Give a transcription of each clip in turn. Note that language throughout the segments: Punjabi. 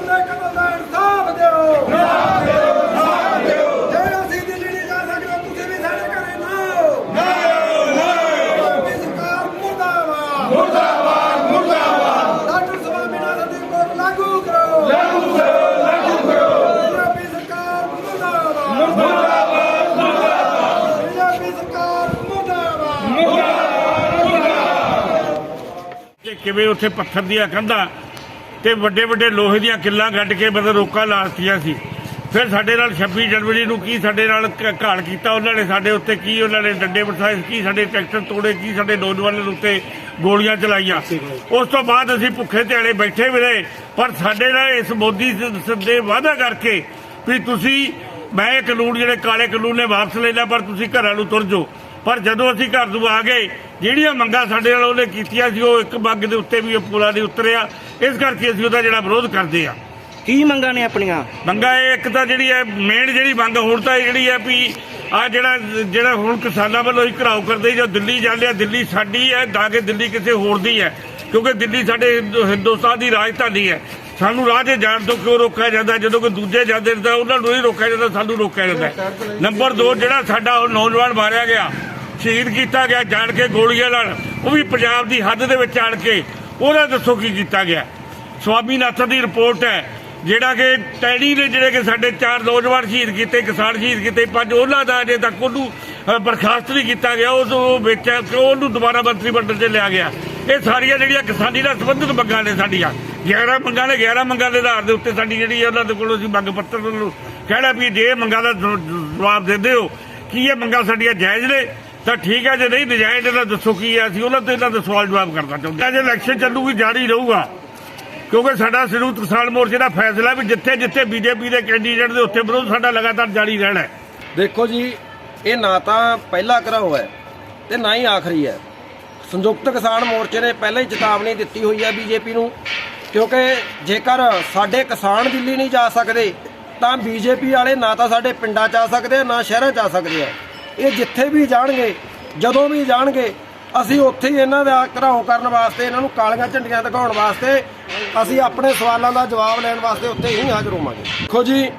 ਮਰਦੇ ਕਤਲ ਦਾ ਇਨਸਾਫ ਦਿਓ ਇਨਸਾਫ ਦਿਓ ਇਨਸਾਫ ਦਿਓ ਜੇ ਅਸੀਂ ਦਿੱਲੀ ਜਾ ਸਕਦੇ ਤੁਸੀਂ ਵੀ ਸਾਡੇ ਘਰੇ ਨਾ ਆਓ ਨਾ ਆਓ ਸਰਕਾਰ ਮੁਰਦਾਬਾਦ ਮੁਰਦਾਬਾਦ ਮੁਰਦਾਬਾਦ ਡਾਕਟਰ ਸਵਾਮੀਨਾਥਨ ਦੀ ਰਿਪੋਰਟ ਲਾਗੂ ਕਰੋ ਲਾਗੂ ਕਰੋ ਲਾਗੂ ਕਰੋ ਪੰਜਾਬੀ ਸਰਕਾਰ ਮੁਰਦਾਬਾਦ ਮੁਰਦਾਬਾਦ ਮੁਰਦਾਬਾਦ ਪੰਜਾਬੀ ਸਰਕਾਰ ਮੁਰਦਾਬਾਦ ਕਿ ਕਿਵੇਂ ਉੱਥੇ ਪੱਥਰ ਦੀਆਂ ਕੰਧਾਂ ਤੇ ਵੱਡੇ ਵੱਡੇ ਲੋਹੇ ਦੀਆਂ ਕਿੱਲਾਂ ਗੱਡ ਕੇ ਮਤਲਬ ਰੋਕਾਂ ਲਾਸਤੀਆਂ ਸੀ। ਫਿਰ ਸਾਡੇ ਨਾਲ 26 ਜਨਵਰੀ ਨੂੰ ਕੀ ਸਾਡੇ ਨਾਲ ਘਾਲ ਕੀਤਾ, ਉਹਨਾਂ ਨੇ ਸਾਡੇ ਉੱਤੇ ਕੀ, ਉਹਨਾਂ ਨੇ ਡੰਡੇ ਵਰਸਾਏ ਕੀ ਸਾਡੇ ਟਰੈਕਟਰ ਤੋੜੇ, ਕੀ ਸਾਡੇ ਨੌਜਵਾਨਾਂ ਦੇ ਉੱਤੇ ਗੋਲੀਆਂ ਚਲਾਈਆਂ। ਉਸ ਤੋਂ ਬਾਅਦ ਅਸੀਂ ਭੁੱਖੇ ਧਿਆਲੇ ਬੈਠੇ ਵੀ ਰਹੇ, ਪਰ ਸਾਡੇ ਨਾਲ ਇਸ ਮੋਦੀ ਦੇ ਵਾਅਦਾ ਕਰਕੇ ਵੀ ਤੁਸੀਂ, ਮੈਂ ਇਹ ਕਾਨੂੰਨ ਜਿਹੜੇ ਕਾਲੇ ਕਾਨੂੰਨ ਨੇ ਵਾਪਸ ਲੈ ਲਿਆ, ਪਰ ਤੁਸੀਂ ਘਰਾਂ ਨੂੰ ਤੁਰ ਜਾਓ। ਪਰ ਜਦੋਂ ਅਸੀਂ ਘਰ ਤੋਂ ਆ ਗਏ, ਜਿਹੜੀਆਂ ਮੰਗਾਂ ਸਾਡੇ ਨਾਲ ਉਹਨੇ ਕੀਤੀਆਂ ਸੀ, ਉਹ ਇੱਕ ਮੰਗ ਦੇ ਉੱਤੇ ਵੀ ਉਹ ਪੂਰਾ ਨਹੀਂ ਉਤਰਿਆ। ਇਸ ਕਰਕੇ ਅਸੀਂ ਉਹਦਾ ਜਿਹੜਾ ਵਿਰੋਧ ਕਰਦੇ ਆ ਕੀ ਮੰਗਾਂ ਨੇ ਆਪਣੀਆਂ? ਮੰਗਾ ਇਹ ਇੱਕ ਤਾਂ ਜਿਹੜੀ ਹੈ ਮੇਨ ਜਿਹੜੀ ਮੰਗ ਹੁਣ ਤਾਂ ਇਹ ਜਿਹੜੀ ਹੈ ਵੀ ਆ ਜਿਹੜਾ ਜਿਹੜਾ ਹੁਣ ਕਿਸਾਨਾਂ ਵੱਲੋਂ ਹੀ ਘਰਾਓ ਕਰਦੇ ਜੋ ਦਿੱਲੀ ਜਾਂਦੇ ਆ ਦਿੱਲੀ ਸਾਡੀ ਹੈ ਨਾ ਕਿ ਦਿੱਲੀ ਕਿਸੇ ਹੋਰ ਦੀ ਹੈ। ਕਿਉਂਕਿ ਦਿੱਲੀ ਸਾਡੇ ਹਿੰਦੂ- ਹਿੰਦੁਸਤਾਨ ਦੀ ਰਾਜਧਾਨੀ ਹੈ। ਸਾਨੂੰ ਰਾਹ 'ਤੇ ਜਾਣ ਤੋਂ ਕਿਉਂ ਰੋਕਿਆ ਜਾਂਦਾ? ਜਦੋਂ ਕੋਈ ਦੂਜੇ ਜਾਂਦੇ ਨੇ ਤਾਂ ਉਹਨਾਂ ਨੂੰ ਨਹੀਂ ਰੋਕਿਆ ਜਾਂਦਾ ਸਾਨੂੰ ਰੋਕਿਆ ਜਾਂਦਾ ਨੰਬਰ 2 ਜਿਹੜਾ ਸਾਡਾ ਉਹ ਨੌਜਵਾਨ ਮਾਰਿਆ ਗਿਆ ਸ਼ਹੀਦ ਕੀਤਾ ਗਿਆ ਜਾਣ ਕੇ ਗੋਲੀਆਂ ਨਾਲ ਉਹ ਵੀ ਪੰਜਾਬ ਦੀ ਹੱਦ ਦੇ ਵਿੱਚ ਆਣ ਕੇ ਉਹਦਾ ਦੱਸੋ ਕੀ ਕੀਤਾ ਗਿਆ? ਸਵਾਮੀਨਾਥਨ ਦੀ ਰਿਪੋਰਟ ਹੈ, ਜਿਹੜਾ ਕਿ ਟੈਣੀ ਨੇ ਜਿਹੜੇ ਕਿ ਸਾਡੇ ਚਾਰ ਨੌਜਵਾਨ ਸ਼ਹੀਦ ਕੀਤੇ ਕਿਸਾਨ ਸ਼ਹੀਦ ਕੀਤੇ, ਪੰਜ ਉਹਨਾਂ ਦਾ ਅਜੇ ਤੱਕ ਉਹਨੂੰ ਬਰਖਾਸਤ ਨਹੀਂ ਕੀਤਾ ਗਿਆ, ਉਸ ਉਹ ਵੇਚਿਆ ਕਿਉਂ ਉਹਨੂੰ ਦੁਬਾਰਾ ਮੰਤਰੀ ਮੰਡਲ 'ਚ ਲਿਆ ਗਿਆ? ਇਹ ਸਾਰੀਆਂ ਜਿਹੜੀਆਂ ਕਿਸਾਨੀ ਨਾਲ ਸੰਬੰਧਿਤ ਮੰਗਾਂ ਨੇ ਸਾਡੀਆਂ। 11 ਮੰਗਾਂ ਨੇ 11 ਮੰਗਾਂ ਦੇ ਆਧਾਰ ਦੇ ਉੱਤੇ ਸਾਡੀ ਜਿਹੜੀ ਉਹਨਾਂ ਦੇ ਕੋਲੋਂ ਅਸੀਂ ਮੰਗ ਪੱਤਰ ਨੂੰ ਕਹਿਣਾ ਵੀ ਜੇ ਮੰਗਾਂ ਦਾ ਜਵਾਬ ਦਿੰਦੇ ਹੋ, ਕੀ ਇਹ ਮੰਗਾਂ ਸਾਡੀਆਂ ਜਾਇਜ਼ ਨੇ? ਤਾਂ ਠੀਕ ਹੈ, ਜੇ ਨਹੀਂ ਨਜਾਇਜ਼ ਤਾਂ ਦੱਸੋ ਕੀ ਹੈ? ਅਸੀਂ ਉਹਨਾਂ ਤੋਂ ਇਹਨਾਂ ਦੇ ਸਵਾਲ ਜਵਾਬ ਕਰਨਾ ਚਾਹੁੰਦੇ ਹਾਂ। ਜੇ ਇਲੈਕਸ਼ਨ ਚੱਲੂਗੀ, ਜਾਰੀ ਰਹੂਗਾ। ਕਿਉਂਕਿ ਸਾਡਾ ਸੰਯੁਕਤ ਕਿਸਾਨ ਮੋਰਚੇ ਦਾ ਫੈਸਲਾ ਵੀ ਜਿੱਥੇ ਜਿੱਥੇ ਬੀਜੇਪੀ ਦੇ ਕੈਂਡੀਡੇਟ ਦੇ ਉੱਥੇ ਵਿਰੋਧ ਸਾਡਾ ਲਗਾਤਾਰ ਜਾਰੀ ਰਹਿਣਾ ਹੈ। ਦੇਖੋ ਜੀ, ਇਹ ਨਾ ਤਾਂ ਪਹਿਲਾ ਘਰਾਓ ਹੈ ਤੇ ਨਾ ਹੀ ਆਖਰੀ ਹੈ। ਸੰਯੁਕਤ ਕਿਸਾਨ ਮੋਰਚੇ ਨੇ ਪਹਿਲਾਂ ਹੀ ਚੇਤਾਵਨੀ ਦਿੱਤੀ ਹੋਈ ਹੈ ਬੀਜੇਪੀ ਨੂੰ, ਕਿਉਂਕਿ ਜੇਕਰ ਸਾਡੇ ਕਿਸਾਨ ਦਿੱਲੀ ਨਹੀਂ ਜਾ ਸਕਦੇ, ਤਾਂ ਬੀਜੇਪੀ ਵਾਲੇ ਨਾ ਤਾਂ ਸਾਡੇ ਪਿੰਡਾਂ 'ਚ ਆ ਸਕਦੇ, ਨਾ ਸ਼ਹਿਰਾਂ 'ਚ ਆ ਸਕਦੇ ਆ। ਇਹ ਜਿੱਥੇ ਵੀ ਜਾਣਗੇ, ਜਦੋਂ ਵੀ ਜਾਣਗੇ, ਅਸੀਂ ਉੱਥੇ ਹੀ ਇਹਨਾਂ ਦਾ ਘਰਾਓ ਕਰਨ ਵਾਸਤੇ, ਇਹਨਾਂ ਨੂੰ ਕਾਲੀਆਂ ਝੰਡੀਆਂ ਦਿਖਾਉਣ ਵਾਸਤੇ, ਅਸੀਂ ਆਪਣੇ ਸਵਾਲਾਂ ਦਾ ਜਵਾਬ ਲੈਣ ਵਾਸਤੇ ਉੱਥੇ ਹੀ ਹਾਜ਼ਰ ਹੋਵਾਂਗੇ। ਦੇਖੋ ਜੀ,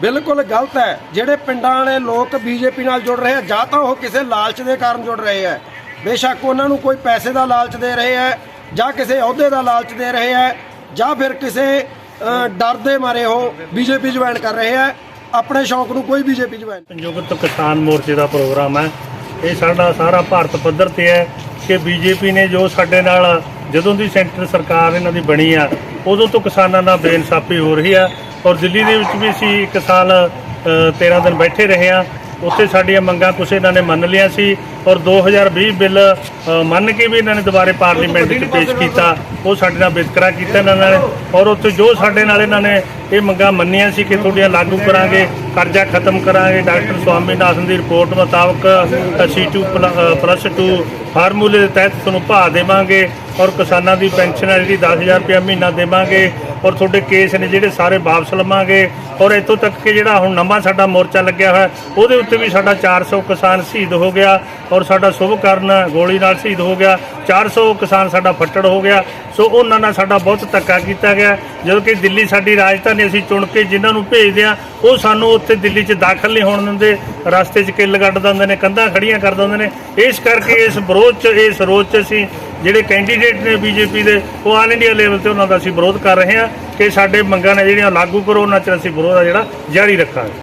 ਬਿਲਕੁਲ ਗਲਤ ਹੈ, ਜਿਹੜੇ ਪਿੰਡਾਂ ਵਾਲੇ ਲੋਕ ਬੀਜੇਪੀ ਨਾਲ ਜੁੜ ਰਹੇ ਆ, ਜਾਂ ਤਾਂ ਉਹ ਕਿਸੇ ਲਾਲਚ ਦੇ ਕਾਰਨ ਜੁੜ ਰਹੇ ਆ। ਬੇਸ਼ੱਕ ਉਹਨਾਂ ਨੂੰ ਕੋਈ ਪੈਸੇ ਦਾ ਲਾਲਚ ਦੇ ਰਹੇ ਹੈ ਜਾਂ ਕਿਸੇ ਅਹੁਦੇ ਦਾ ਲਾਲਚ ਦੇ ਰਹੇ ਹੈ ਜਾਂ ਫਿਰ ਕਿਸੇ ਡਰ ਦੇ ਮਾਰੇ ਉਹ ਬੀਜੇਪੀ ਜੁਆਇਨ ਕਰ ਰਹੇ ਹੈ ਆਪਣੇ ਸ਼ੌਂਕ ਨੂੰ ਕੋਈ ਬੀਜੇਪੀ ਜੁਆਇਨ ਸੰਯੁਕਤ ਕਿਸਾਨ ਮੋਰਚੇ ਦਾ ਪ੍ਰੋਗਰਾਮ ਹੈ। ਇਹ ਸਾਡਾ ਸਾਰਾ ਭਾਰਤ ਪੱਧਰ ਤੇ ਹੈ ਕਿ ਬੀਜੇਪੀ ਨੇ ਜੋ ਸਾਡੇ ਨਾਲ ਜਦੋਂ ਦੀ ਸੈਂਟਰ ਸਰਕਾਰ ਇਹਨਾਂ ਦੀ ਬਣੀ ਆ, ਉਦੋਂ ਤੋਂ ਕਿਸਾਨਾਂ ਨਾਲ ਬੇਇਨਸਾਫੀ ਹੋ ਰਹੀ ਆ ਔਰ ਦਿੱਲੀ ਦੇ ਵਿੱਚ ਵੀ ਅਸੀਂ ਇੱਕ ਸਾਲ 13 ਦਿਨ ਬੈਠੇ ਰਹੇ ਆ। ਉੱਥੇ ਸਾਡੀਆਂ ਮੰਗਾਂ ਕੁਛ ਇਹਨਾਂ ਨੇ ਮੰਨ ਲਿਆ ਸੀ। ਔਰ 2020 ਬਿੱਲ ਅ, ਮੰਨ ਕੇ ਵੀ ਇਹਨਾਂ ਨੇ ਦੁਬਾਰੇ ਪਾਰਲੀਮੈਂਟ ਵਿੱਚ ਪੇਸ਼ ਕੀਤਾ ਉਹ ਸਾਡੇ ਨਾਲ ਵਿਤਕਰਾ ਕੀਤਾ ਇਹਨਾਂ ਨੇ ਔਰ ਉੱਥੇ ਜੋ ਸਾਡੇ ਨਾਲ ਇਹਨਾਂ ਨੇ ਇਹ ਮੰਗਾਂ ਮੰਨੀਆਂ ਸੀ ਕਿ ਤੁਹਾਡੀਆਂ ਲਾਗੂ ਕਰਾਂਗੇ ਕਰਜ਼ਾ ਖਤਮ ਕਰਾਂਗੇ ਡਾਕਟਰ ਸਵਾਮੀਨਾਥਨ ਦੀ ਰਿਪੋਰਟ ਮੁਤਾਬਕ C2 ਪਲੱਸ 2 ਫਾਰਮੂਲੇ ਦੇ ਤਹਿਤ ਤੁਹਾਨੂੰ ਭਾਅ ਦੇਵਾਂਗੇ ਔਰ ਕਿਸਾਨਾਂ ਦੀ ਪੈਨਸ਼ਨ ਹੈ ਜਿਹੜੀ 10000 ਰੁਪਏ ਮਹੀਨਾ ਦੇਵਾਂਗੇ। ਔਰ ਤੁਹਾਡੇ ਕੇਸ ਨੇ ਜਿਹੜੇ ਸਾਰੇ ਵਾਪਸ ਲਵਾਂਗੇ ਔਰ ਇੱਥੋਂ ਤੱਕ ਕਿ ਜਿਹੜਾ ਹੁਣ ਨਵਾਂ ਸਾਡਾ ਮੋਰਚਾ ਲੱਗਿਆ ਹੋਇਆ, ਉਹਦੇ ਉੱਤੇ ਵੀ ਸਾਡਾ 400 ਕਿਸਾਨ ਸ਼ਹੀਦ ਹੋ ਗਿਆ ਔਰ ਸਾਡਾ ਸ਼ੁਭ ਕਰਨ ਗੋਲੀ ਨਾਲ ਸ਼ਹੀਦ ਹੋ ਗਿਆ। 400 ਕਿਸਾਨ ਸਾਡਾ ਫੱਟੜ ਹੋ ਗਿਆ। ਸੋ ਉਹਨਾਂ ਨਾਲ ਸਾਡਾ ਬਹੁਤ ਧੱਕਾ ਕੀਤਾ ਗਿਆ। ਜਦੋਂ ਕਿ ਦਿੱਲੀ ਸਾਡੀ ਰਾਜਧਾਨੀ ਅਸੀਂ ਚੁਣ ਕੇ ਜਿਨ੍ਹਾਂ ਨੂੰ ਭੇਜਦੇ ਆ ਉਹ ਸਾਨੂੰ ਉੱਥੇ ਦਿੱਲੀ 'ਚ ਦਾਖਲ ਨਹੀਂ ਹੋਣ ਦਿੰਦੇ, ਰਸਤੇ 'ਚ ਕਿੱਲ ਕੱਢ ਦਿੰਦੇ ਨੇ, ਕੰਧਾਂ ਖੜੀਆਂ ਕਰ ਦਿੰਦੇ ਨੇ। ਇਸ ਕਰਕੇ ਇਸ ਵਿਰੋਧ 'ਚ, ਇਸ ਰੋਜ਼ 'ਚ ਅਸੀਂ ਜਿਹੜੇ ਕੈਂਡੀਡੇਟ ਨੇ ਬੀਜੇਪੀ ਦੇ, ਉਹ ਆਲ ਇੰਡੀਆ ਲੈਵਲ ਤੇ ਉਹਨਾਂ ਦਾ ਅਸੀਂ ਵਿਰੋਧ ਕਰ ਰਹੇ ਹਾਂ ਕਿ ਸਾਡੇ ਮੰਗਾਂ ਨੇ ਜਿਹੜੀਆਂ ਲਾਗੂ ਕਰੋ, ਉਹਨਾਂ 'ਚ ਅਸੀਂ ਵਿਰੋਧ ਆ ਜਿਹੜਾ ਜਾਰੀ ਰੱਖਾਂਗੇ।